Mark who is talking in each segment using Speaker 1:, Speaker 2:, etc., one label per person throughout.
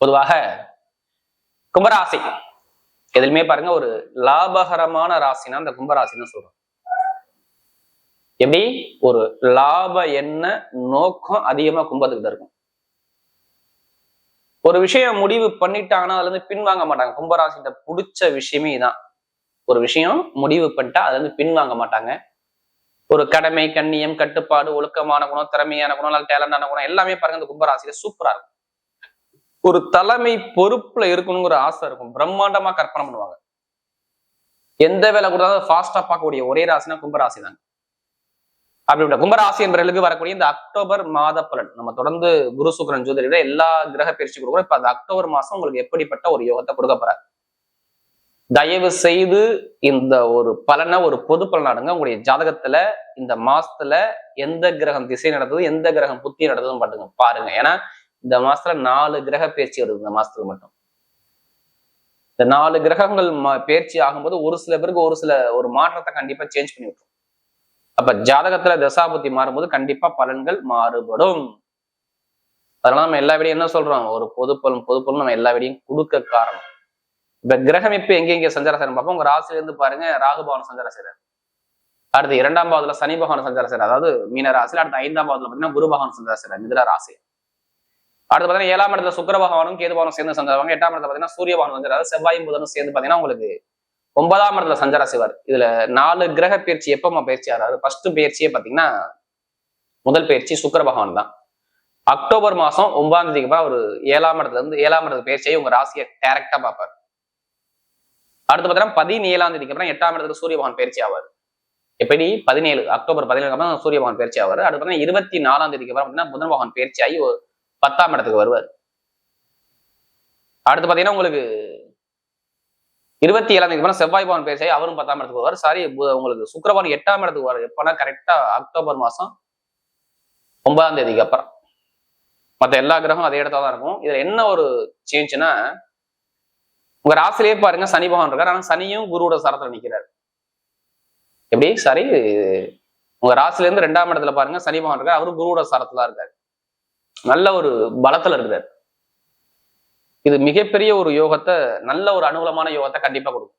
Speaker 1: பொதுவாக கும்பராசி. எதுலுமே பாருங்க ஒரு லாபகரமான ராசினா அந்த கும்பராசின்னு சொல்றோம். எப்படி? ஒரு லாப என்ன நோக்கம் அதிகமா கும்பத்துக்கு தான் இருக்கும். ஒரு விஷயம் முடிவு பண்ணிட்டாங்கன்னா அதுல இருந்து பின்வாங்க மாட்டாங்க. கும்பராசிட்ட பிடிச்ச விஷயமே தான் ஒரு விஷயம் முடிவு பண்ணிட்டா அதுல இருந்து பின்வாங்க மாட்டாங்க. ஒரு கடமை கண்ணியம் கட்டுப்பாடு ஒழுக்கமான குணம் திறமையான குணம் நல்ல டேலண்டான குணம் எல்லாமே பாருங்க இந்த கும்பராசியில சூப்பரா இருக்கும். ஒரு தலைமை பொறுப்புல இருக்கணுங்கிற ஆசை இருக்கும். பிரம்மாண்டமா கற்பனை பண்ணுவாங்க. எந்த வேலை கொடுத்தாலும் ஃபாஸ்டா பார்க்கக்கூடிய ஒரே ராசினா கும்பராசி தான் அப்படிப்பட்ட கும்பராசி என்பவர்களுக்கு வரக்கூடிய இந்த அக்டோபர் மாத பலன். நம்ம தொடர்ந்து குரு சுக்கரன் ஜோதிட எல்லா கிரக பயிற்சி கொடுக்குறோம். இப்ப அந்த அக்டோபர் மாசம் உங்களுக்கு எப்படிப்பட்ட ஒரு யோகத்தை கொடுக்க போறாரு? தயவு செய்து இந்த ஒரு பலனை ஒரு பொது பலனாடுங்க உங்களுடைய ஜாதகத்துல இந்த மாசத்துல எந்த கிரகம் திசை நடந்தது எந்த கிரகம் புத்தி நடந்ததுன்னு பாட்டுங்க பாருங்க. ஏன்னா இந்த மாசத்துல நாலு கிரக பயிற்சி வருது இந்த மாசத்துல மட்டும். இந்த நாலு கிரகங்கள் பயிற்சி ஆகும்போது ஒரு சில பேருக்கு ஒரு சில ஒரு மாற்றத்தை கண்டிப்பா சேஞ்ச் பண்ணி விட்டுரும். அப்ப ஜாதகத்துல தசாபுத்தி மாறும்போது கண்டிப்பா பலன்கள் மாறுபடும். அதனால நம்ம எல்லா விடையும் என்ன சொல்றோம்? ஒரு பொது பலன் பொது பலன் நம்ம எல்லா விடையும் கொடுக்க காரணம். இப்ப கிரகம் இப்ப எங்க எங்க சஞ்சார செய்யணும் பார்ப்போம் உங்க ராசில இருந்து பாருங்க ராகுபவன் சஞ்சார செய்யறாரு அடுத்து இரண்டாம் பாவத்துல சனி பகவான் சஞ்சார செய்யறாரு அதாவது மீன ராசியில அடுத்து ஐந்தாம் பாவத்துல பாத்தீங்கன்னா குரு பகவான் சஞ்சார செய்யறாரு மிதுன ராசி. அடுத்து பாத்தீங்கன்னா ஏழாம் இடத்துல சுக்கர பகவானும் கேது பகவானும் சேர்ந்து சஞ்சாரம் எட்டாம் இடத்துல பாத்தீங்கன்னா சூரிய பகவான் சஞ்சாரம். செவ்வாயும் புதனும் சேர்ந்து பாத்தீங்கன்னா உங்களுக்கு ஒன்பதாம் இடத்துல சஞ்சார செய்வார் இதுல நாலு கிரக பயிற்சி எப்பமா பயிற்சி ஆறாரு ஃபர்ஸ்ட் பயிற்சியே பாத்தீங்கன்னா முதல் பயிற்சி சுக்கர பகவான் தான். அக்டோபர் மாசம் ஒன்பதாம் தேதிக்கு அப்புறம் அவர் ஏழாம் இடத்துல இருந்து ஏழாம் இடத்து பயிற்சியை உங்க ராசியை டைரக்டா பார்ப்பார். அடுத்து பார்த்தீங்கன்னா பதினேழாம் தேதிக்கு அப்புறம் எட்டாம் இடத்துக்கு சூரிய பகவான் பயிற்சி ஆவார். எப்படி பதினேழு அக்டோபர் பதினேழு அப்புறம் சூரிய பகவான் பயிற்சி ஆவார். அடுத்து பார்த்தீங்கன்னா இருபத்தி நாலாம் தேதிக்கு அப்புறம் பார்த்தீங்கன்னா புதன் பகவான் பயிற்சி ஆகி பத்தாம் இடத்துக்கு வருவார். அடுத்து பார்த்தீங்கன்னா உங்களுக்கு இருபத்தி ஏழாம் தேதி அப்புறம் செவ்வாய் பவன் பேசி அவரும் பத்தாம் இடத்துக்கு வருவார். சாரி உங்களுக்கு சுக்கிரபவன் எட்டாம் இடத்துக்கு வருவார் எப்பன்னா கரெக்டா அக்டோபர் மாசம் ஒன்பதாம் தேதிக்கு அப்புறம். மற்ற எல்லா கிரகமும் அதே இடத்துல தான் இருக்கும். இதுல என்ன ஒரு சேஞ்சுன்னா உங்க ராசிலேயே பாருங்க சனி பகவான் இருக்காரு. ஆனா சனியும் குருவோட சரத்துல நிக்கிறாரு. எப்படி? சாரி உங்க ராசில இருந்து ரெண்டாம் இடத்துல பாருங்க சனி பகவான் இருக்காரு. அவரும் குருவோட சரத்துல இருக்காரு. நல்ல ஒரு பலத்துல இருக்கிறார். இது மிகப்பெரிய ஒரு யோகத்தை நல்ல ஒரு அனுகூலமான யோகத்தை கண்டிப்பா கொடுக்கும்.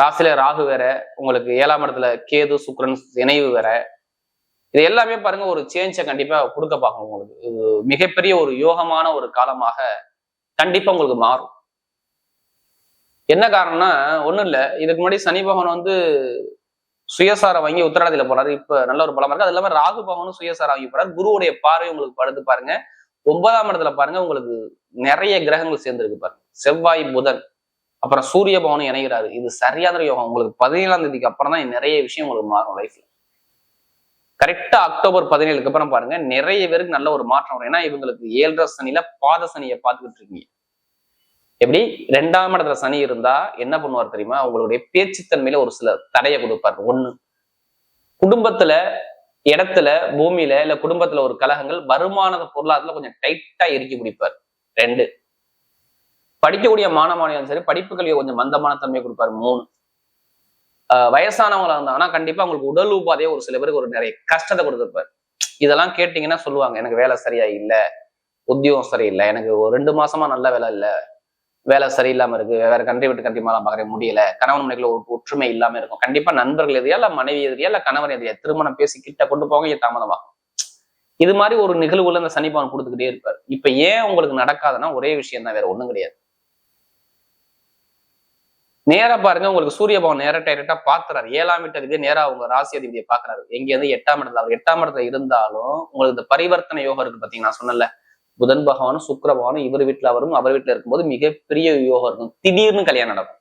Speaker 1: ராசில ராகு வேற உங்களுக்கு ஏழாம் இடத்துல கேது சுக்ரன் இணைவு வேற. இது எல்லாமே பாருங்க ஒரு சேஞ்சை கண்டிப்பா கொடுக்க பார்க்கும் உங்களுக்கு. இது மிகப்பெரிய ஒரு யோகமான ஒரு காலமாக கண்டிப்பா உங்களுக்கு மாறும். என்ன காரணம்னா ஒண்ணும் இல்ல. இதுக்கு முன்னாடி சனி பகவான் வந்து சுயசாரம் வாங்கி உத்தராதியில போறாரு. இப்ப நல்ல ஒரு பலமா இருக்கு. அது இல்லாம ராகு பகவானும் சுயசாரம் வாங்கி போறாரு. குருவுடைய பார்வை உங்களுக்கு படுத்து பாருங்க. ஒன்பதாம் இடத்துல பாருங்க உங்களுக்கு நிறைய கிரகங்கள் சேர்ந்துருக்கு பாருங்க. செவ்வாய் புதன் அப்புறம் சூரிய பவனும் இணைகிறாரு. இது சரியான யோகம். உங்களுக்கு பதினேழாம் தேதிக்கு அப்புறம் தான் நிறைய விஷயம் உங்களுக்கு மாறும் லைஃப்ல கரெக்டா அக்டோபர் பதினேழுக்கு அப்புறம் பாருங்க. நிறைய பேருக்கு நல்ல ஒரு மாற்றம் வரும். ஏன்னா இவங்களுக்கு ஏழரை சனியில பாத சனியை பார்த்துக்கிட்டு இருக்கீங்க. எப்படி? ரெண்டாம் இடத்துல சனி இருந்தா என்ன பண்ணுவார் தெரியுமா? உங்களுடைய பேச்சுத்தன்மையில ஒரு சில தடையை கொடுப்பார். ஒண்ணு குடும்பத்துல இடத்துல பூமியில இல்ல குடும்பத்துல ஒரு கலகங்கள் வருமான பொருளாதாரத்துல கொஞ்சம் டைட்டா இறுக்கி பிடிப்பார். ரெண்டு படிக்கக்கூடிய மாணவனையும் சரி படிப்பு கல்வியை கொஞ்சம் மந்தமான தன்மை கொடுப்பாரு. மூணு ஆஹ் வயசானவங்களா இருந்தாங்கன்னா கண்டிப்பா உங்களுக்கு உடல் உபாதையே ஒரு சில பேருக்கு ஒரு நிறைய கஷ்டத்தை கொடுத்துருப்பாரு. இதெல்லாம் கேட்டீங்கன்னா சொல்லுவாங்க எனக்கு வேலை சரியா இல்லை உத்தியோகம் சரியில்லை எனக்கு ஒரு ரெண்டு மாசமா நல்ல வேலை இல்ல வேலை சரியில்லாம இருக்கு. வேற கண்ட்ரி விட்டு கண்ட்ரி மேலாம் பாக்குற முடியல. கணவன் மனைவில ஒற்றுமை இல்லாம இருக்கும். கண்டிப்பா நண்பர்கள் எதிரியா இல்ல மனைவி எதிரியா இல்ல கணவன் எதிரியா திருமணம் பேசி கிட்ட கொண்டு போக இது தாமதமாகும் இது மாதிரி ஒரு நிகழ்வுல இந்த சனிபவன் கொடுத்துக்கிட்டே இருப்பார். இப்ப ஏன் உங்களுக்கு நடக்காதுன்னா ஒரே விஷயம் தான் வேற ஒண்ணும் கிடையாது. நேரா பாருங்க உங்களுக்கு சூரிய பவன் நேர டைரக்டா பாத்துறாரு ஏழாம் வீட்டுக்கு நேரா உங்க ராசி அதிபதியை பாக்குறாரு. எங்க இருந்து எட்டாம் இடத்துல அவர் எட்டாம் இடத்துல இருந்தாலும் உங்களுக்கு இந்த பரிவர்த்தனை யோகம் இருக்கு பாத்தீங்கன்னா நான் சொன்னல புதன் பகவானும் சுக்கர பகவானும் இவர் வீட்டுல அவரும் அவர் வீட்டுல இருக்கும்போது மிகப்பெரிய யோகம் இருக்கும் திடீர்னு கல்யாணம் நடக்கும்.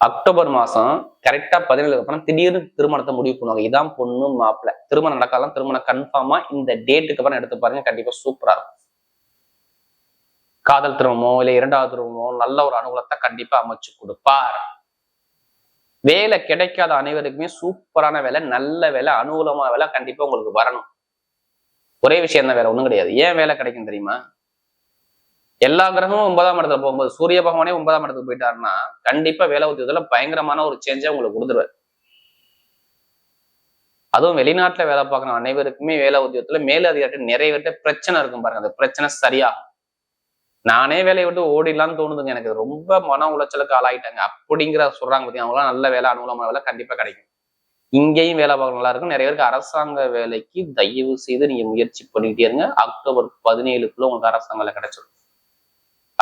Speaker 1: அக்டோபர் மாசம் கரெக்டா பதினேழுக்கு அப்புறம் திடீர்னு திருமணத்தை முடிவு பண்ணுவாங்க. இதான் பொண்ணு மாப்பிள்ள. திருமணம் நடக்கலாம் திருமணம் கன்ஃபார்மா இந்த டேட்டுக்கு அப்புறம் எடுத்து பாருங்க கண்டிப்பா சூப்பரா இருக்கும். காதல் திருமணமோ இல்ல இரண்டாவது திருமணமோ நல்ல ஒரு அனுகூலத்தை கண்டிப்பா அமைச்சு கொடுப்பார். வேலை கிடைக்காத அனைவருக்குமே சூப்பரான வேலை நல்ல வேலை அனுகூலமான வேலை கண்டிப்பா உங்களுக்கு வரணும். ஒரே விஷயம் தான் வேற ஒண்ணும் கிடையாது. ஏன் வேலை கிடைக்கும் தெரியுமா? எல்லா கிரகமும் ஒன்பதாம் இடத்துல போகும்போது சூரிய பகவானே ஒன்பதாம் இடத்துக்கு போயிட்டாருன்னா கண்டிப்பா வேலை உத்தியோகத்துல பயங்கரமான ஒரு சேஞ்சை உங்களுக்கு கொடுத்துருவாரு. அதுவும் வெளிநாட்டுல வேலை பார்க்குற அனைவருக்குமே வேலை உத்தியோகத்துல மேல நிறைய பேர்ட்ட பிரச்சனை இருக்கும் பாருங்க. அந்த பிரச்சனை சரியாகும். நானே வேலையை விட்டு ஓடிடலாம்னு தோணுதுங்க. எனக்கு ரொம்ப மன உளைச்சலுக்கு ஆளாயிட்டாங்க. அப்படிங்கிற சொல்றாங்க பார்த்தீங்க அவங்களாம் நல்ல வேலை அனுகூலமான வேலை கண்டிப்பா கிடைக்கும். இங்கேயும் வேலை பார்க்க நல்லா இருக்கும் நிறைய பேருக்கு அரசாங்க வேலைக்கு தயவு செய்து நீங்க முயற்சி பண்ணிக்கிட்டே இருங்க. அக்டோபர் பதினேழுக்குள்ள உங்களுக்கு அரசாங்க கிடைச்சிடும்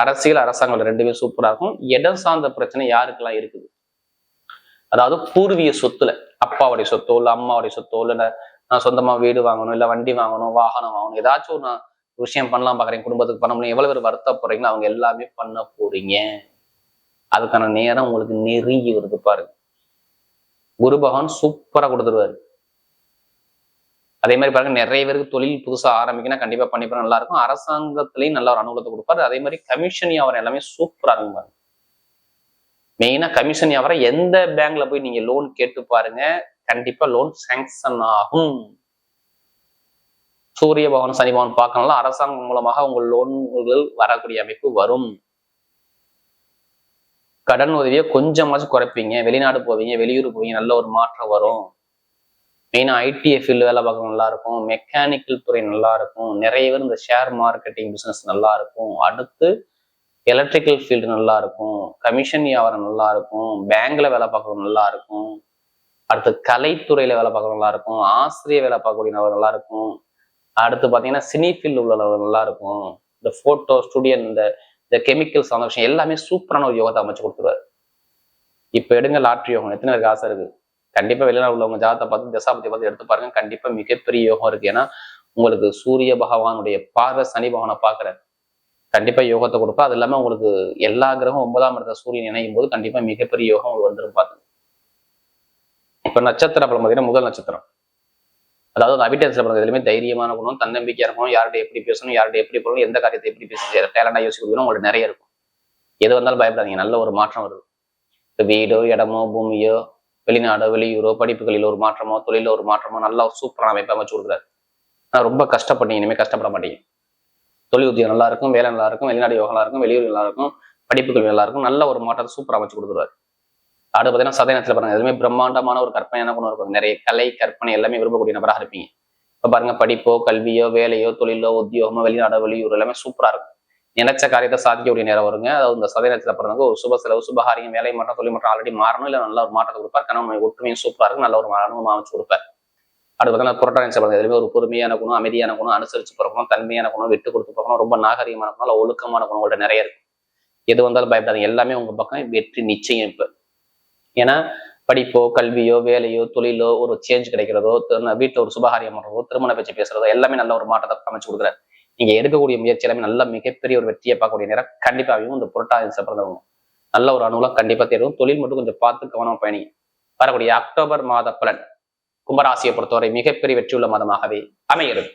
Speaker 1: அரசியல் அரசாங்கம் ரெண்டுமே சூப்பரா இருக்கும். இடம் சார்ந்த பிரச்சனை யாருக்கெல்லாம் இருக்குது? அதாவது பூர்வீக சொத்துல அப்பாவுடைய சொத்தோ இல்ல அம்மாவுடைய சொத்தோ இல்ல நான் சொந்தமா வீடு வாங்கணும் இல்ல வண்டி வாங்கணும் வாகனம் வாங்கணும் ஏதாச்சும் ஒரு நான் விஷயம் பண்ணலாம் பாக்குறேன் குடும்பத்துக்கு பண்ண முடியும் எவ்வளவு பேர் வருத்த போறீங்களோ அவங்க எல்லாமே பண்ண போறீங்க. அதுக்கான நேரம் உங்களுக்கு நெருங்கி வருது பாருங்க. குரு பகவான் சூப்பரா கொடுத்துருவாரு. அதே மாதிரி பாருங்க நிறைய பேருக்கு தொழில் புதுசா ஆரம்பிக்கணும் கண்டிப்பா பண்ணிப்பா நல்லா இருக்கும். அரசாங்கத்திலையும் நல்ல ஒரு அனுகூலத்தை கொடுப்பாரு. அதே மாதிரி கமிஷன் வியாபாரம் எல்லாமே சூப்பரா இருக்கும் பாருங்க. மெயினா கமிஷன் வியாபாரம் எந்த பேங்க்ல போய் நீங்க லோன் கேட்டு பாருங்க கண்டிப்பா லோன் சாங்ஷன் ஆகும். சூரிய பவன் சனி பவன் பார்க்கணும்ல அரசாங்கம் மூலமாக உங்கள் லோன்கள் வரக்கூடிய அமைப்பு வரும். கடன் உதவியை கொஞ்சமாச்சும் குறைப்பீங்க. வெளிநாடு போவீங்க வெளியூர் போவீங்க நல்ல ஒரு மாற்றம் வரும். மெயினாக ஐடிஐ ஃபீல்டு வேலை பார்க்க நல்லா இருக்கும். மெக்கானிக்கல் துறை நல்லா இருக்கும். நிறைய பேர் இந்த ஷேர் மார்க்கெட்டிங் பிஸ்னஸ் நல்லா இருக்கும். அடுத்து எலக்ட்ரிக்கல் ஃபீல்டு நல்லா இருக்கும். கமிஷன் வியாபாரம் நல்லா இருக்கும். பேங்க்ல வேலை பார்க்கறது நல்லா இருக்கும். அடுத்து கலைத்துறையில வேலை பார்க்கறது நல்லா இருக்கும். ஆசிரியர் வேலை பார்க்கக்கூடிய நபர் நல்லா இருக்கும். அடுத்து பார்த்தீங்கன்னா சினி ஃபீல்டு உள்ளவர் நல்லா இருக்கும். இந்த ஃபோட்டோ ஸ்டுடியோ இந்த இந்த கெமிக்கல் சார்ந்த விஷயம் எல்லாமே சூப்பரான ஒரு யோகத்தை அமைச்சு கொடுத்துருவாரு. இப்போ எடுங்க லாட்ரி யோகம். எத்தனை பேருக்கு ஆசை இருக்கு? கண்டிப்பா வெளிநாடு உள்ளவங்க ஜாதத்தை பார்த்து தசாபதி பார்த்து எடுத்து பாருங்க. கண்டிப்பாக மிகப்பெரிய யோகம் இருக்கு. ஏன்னா உங்களுக்கு சூரிய பகவானுடைய பார்வை சனி பகவானை பார்க்குறாரு கண்டிப்பா யோகத்தை கொடுப்பா. அது இல்லாம உங்களுக்கு எல்லா கிரகம் ஒன்பதாம் இடத்த சூரியன் இணையும் போது கண்டிப்பா மிகப்பெரிய யோகம் உங்களுக்கு வந்துடும் பார்த்து. இப்போ நட்சத்திரம் அப்புறம் பார்த்தீங்கன்னா முதல் நட்சத்திரம். அதாவது அபிட்டன்ஸ்ல பிறந்த எதுலையுமே தைரியமான குணம் தன்னம்பிக்கையா இருக்கணும் யார்கிட்ட எப்படி பேசணும் யார்கிட்ட எப்படி போகணும் எந்த காரியத்தை எப்படி பேசணும் டேலண்டா யோசிக்கணும் உங்களுக்கு நிறைய இருக்கும். எது வந்தாலும் பயப்படாதீங்க நல்ல ஒரு மாற்றம் வருது. வீடோ இடமோ பூமியோ வெளிநாடோ வெளியூரோ படிப்புகளில் ஒரு மாற்றமோ தொழில ஒரு மாற்றமோ நல்லா ஒரு சூப்பரான அமைப்பு அமைச்சு கொடுக்குறாரு. நான் ரொம்ப கஷ்டப்பட்டீங்க இனிமேல் கஷ்டப்பட மாட்டீங்க. தொழில் உத்தியோகம் நல்லா இருக்கும் வேலை நல்லா இருக்கும் வெளிநாடு யோகம் நல்லா இருக்கும் வெளியூர் நல்லா இருக்கும் படிப்புகள் நல்லா இருக்கும் நல்ல ஒரு மாற்றத்தை சூப்பராக அமைச்சு கொடுத்துருவாரு. அடுத்து பார்த்தீங்கன்னா சதயனத்தில் பாருங்க. எதுவுமே பிரம்மாண்டமான ஒரு கற்பனையான குணம் இருக்கும் நிறைய கலை கற்பனை எல்லாமே விரும்பக்கூடிய நபராக இருப்பீங்க. இப்போ பாருங்க படிப்போ கல்வியோ வேலையோ தொழிலோ உத்தியோகமோ வெளிநாடோ வெளியூர் எல்லாமே சூப்பரா இருக்கும். நினைச்ச காரியத்தை சாதிக்கக்கூடிய நேரம் வருங்க. அதாவது இந்த சதயனத்தில் பிறந்தவங்க ஒரு சுப செலவு சுபகாரியம் வேலை மாற்றம் தொழில் மாற்றம் ஆல்ரெடி மாறணும். இல்லை நல்ல ஒரு மாற்றத்தை கொடுப்பார். கணவன் ஒற்றுமையும் சூப்பரா இருக்கும். நல்ல ஒரு அனுபவம் அமைச்சு கொடுப்பார். அடுத்து பார்த்தீங்கன்னா புரட்டாணி பாருங்க. எதுவுமே ஒரு பொறுமையான குணம் அமைதியான குணம் அனுசரிச்சு பிறக்கணும். தன்மையான குணம் விட்டு கொடுத்து போகணும் ரொம்ப நாகரிகமான குணம் ஒழுக்கமான குணம் உங்கள்ட்ட நிறைய இருக்கும். எது வந்தாலும் பயப்படாது எல்லாமே உங்க பக்கம் வெற்றி நிச்சயம் இப்போ. ஏன்னா படிப்போ கல்வியோ வேலையோ தொழிலோ ஒரு சேஞ்ச் கிடைக்கிறதோ வீட்டில் ஒரு சுபகாரியம் பண்றதோ திருமண பேச்சு பேசுறதோ எல்லாமே நல்ல ஒரு மாற்றத்தை அமைச்சு கொடுக்குறாரு. நீங்க எடுக்கக்கூடிய முயற்சி எல்லாமே நல்ல மிகப்பெரிய ஒரு வெற்றியை பார்க்கக்கூடிய நேரம் கண்டிப்பாகவும் இந்த புரட்டாதி பிறந்தவங்க நல்ல ஒரு அனுகூலம் கண்டிப்பா தேடும் தொழில் மட்டும் கொஞ்சம் பார்த்து கவனம் பயணிங்க. வரக்கூடிய அக்டோபர் மாத பலன். கும்பராசியை பொறுத்தவரை மிகப்பெரிய வெற்றியுள்ள மாதமாகவே அமைகிறது.